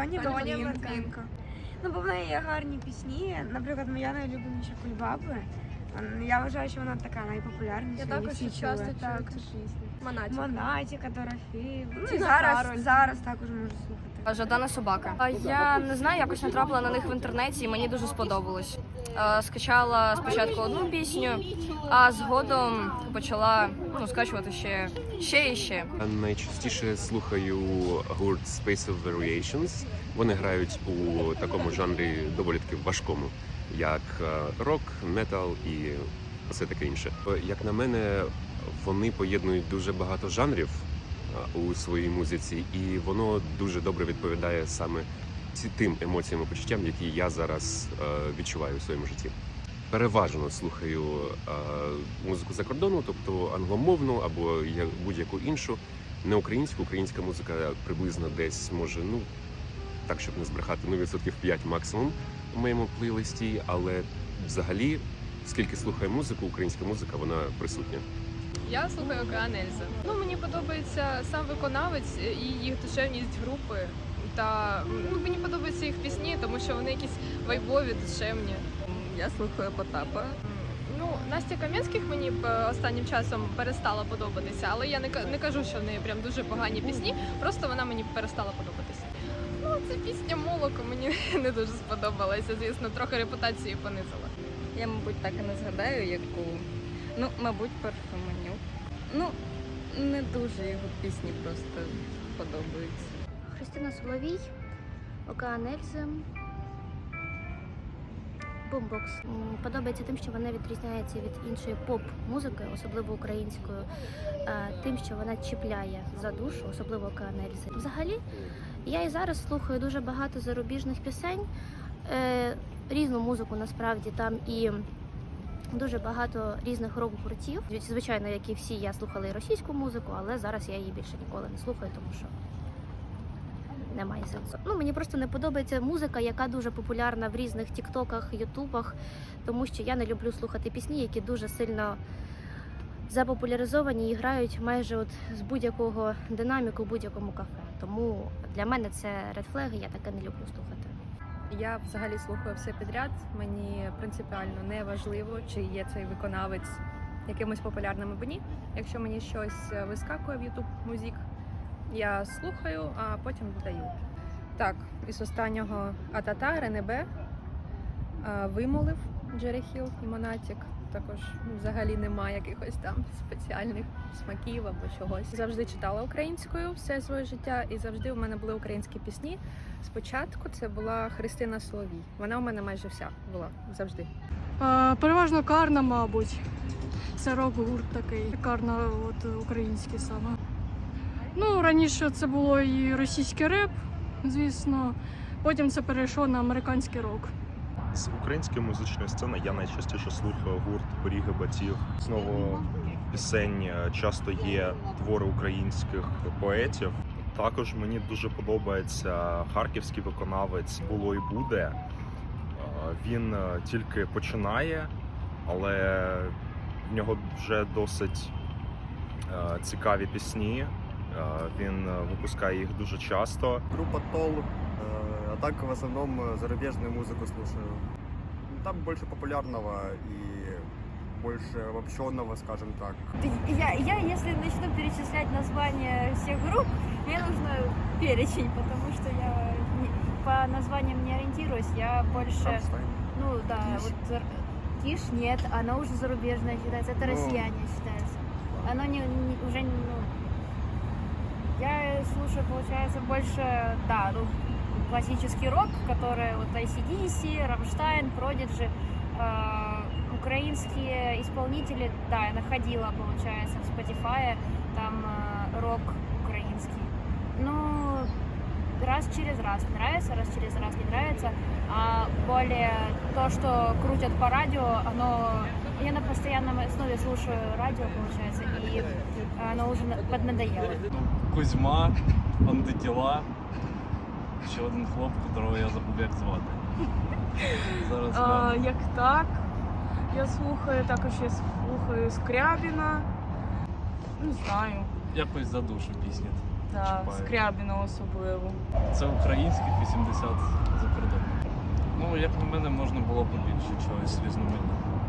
Тоня Тоня. Ну, бо в неї є гарні пісні. Наприклад, моя найлюбленіша кульбаби. Ем, Я вважаю, що вона така найпопулярніша. Я також часто чули. чую цю пісню. Монатік. Монатіка, Дорофеєв. Ну і зараз, зараз також можу слухати. Жадана собака. Я не знаю, якось натрапила на них в інтернеті, і мені дуже сподобалось. Скачала спочатку одну пісню, а згодом почала ну, скачувати ще, ще і ще. Найчастіше слухаю гурт Space of Variations. Вони грають у такому жанрі доволі таки важкому, як е, рок, метал і все таке інше. Е, Як на мене, вони поєднують дуже багато жанрів у своїй музиці, і воно дуже добре відповідає саме тим емоціям і почуттям, які я зараз е, відчуваю у своєму житті. Переважно слухаю е, музику за кордону, тобто англомовну або будь-яку іншу. Не українську, українська музика приблизно десь може, ну так щоб не збрехати, ну відсотків 5 максимум у моєму плейлисті, але взагалі, скільки слухаю музику, українська музика вона присутня. Я слухаю Океан Ельзи. Ну мені подобається сам виконавець і їх душевність групи. Та ну, мені подобаються їх пісні, тому що вони якісь вайбові, душевні. Я слухаю Потапа. Ну, Настя Кам'янських мені е, останнім часом перестала подобатися, але я не, не кажу, що в неї прям дуже погані пісні, просто вона мені перестала подобатися. Ну, це пісня Молоко мені не дуже сподобалася, звісно, трохи репутацію понизила. Я, мабуть, так і не згадаю, яку. Ну, мабуть, парфюменюк. Ну, не дуже його пісні просто подобаються. Христина Соловій, Океан Ельзи, Бумбокс. Подобається тим, що вона відрізняється від іншої поп-музики, особливо українською, тим, що вона чіпляє за душу, особливо Океан Ельзи. Взагалі, я і зараз слухаю дуже багато зарубіжних пісень, е, різну музику насправді там і. Дуже багато різних рок-гуртів. Звичайно, як і всі, я слухала і російську музику, але зараз я її більше ніколи не слухаю, тому що немає сенсу. Ну мені просто не подобається музика, яка дуже популярна в різних тіктоках, ютубах, тому що я не люблю слухати пісні, які дуже сильно запопуляризовані і грають майже от з будь-якого динаміку в будь-якому кафе. Тому для мене це редфлеги, я таке не люблю слухати. Я взагалі слухаю все підряд. Мені принципіально не важливо, чи є цей виконавець якимось популярним або ні. Якщо мені щось е, вискакує в YouTube Музик, я слухаю, а потім додаю. Так, із останнього Атата, Ренебе, Вимолив, Джерехіл і Монатік. Також ну, взагалі немає якихось там спеціальних смаків або чогось. Завжди читала українською все своє життя, і завжди у мене були українські пісні. Спочатку це була Христина Соловій. Вона у мене майже вся була завжди. Е, Переважно карна, мабуть. Це рок-гурт такий. Карна, от український саме. Ну, раніше це було і російський реп, звісно. Потім це перейшло на американський рок. З української музичної сцени я найчастіше слухаю гурт Поріги батів. Знову пісень е, часто є твори українських поетів. Також мені дуже подобається харківський виконавець було і буде. Е, Він е, тільки починає, але в нього вже досить цікаві пісні. Він випускає їх дуже часто. Группа Тол, а так в основном э, зарубежную музыку слушаю. Там больше популярного и больше обобщенного, скажем так. Я, я, если начну перечислять названия всех групп, мне нужно перечень, потому что я не- по названиям не ориентируюсь. Я больше, Рамштайн. ну да, Киш. вот Киш нет, оно уже зарубежное считается, это Ну. россияне считается. Оно не, не- уже, ну, я слушаю, получается, больше, да, ну, классический рок, который вот ACDC, Рамштайн, Продиджи, э, украинские исполнители, да, я находила, получается, в Spotify, там э, рок украинский. Ну, раз через раз нравится, раз через раз не нравится, а более то, что крутят по радио, оно... Я на постоянном основе слушаю радио, получается, и оно уже на- поднадоело. Кузьма, антитіла. Ще один хлоп, которого я забув як звати. Зараз А, як так, я слухаю, також я слухаю Скрябіна. Не знаю. якось за душу пісня Да, чіпають. Скрябіна особливо. Це українських 80 за кордоном. Ну, як на мене, можна було побільше чогось різноманітного.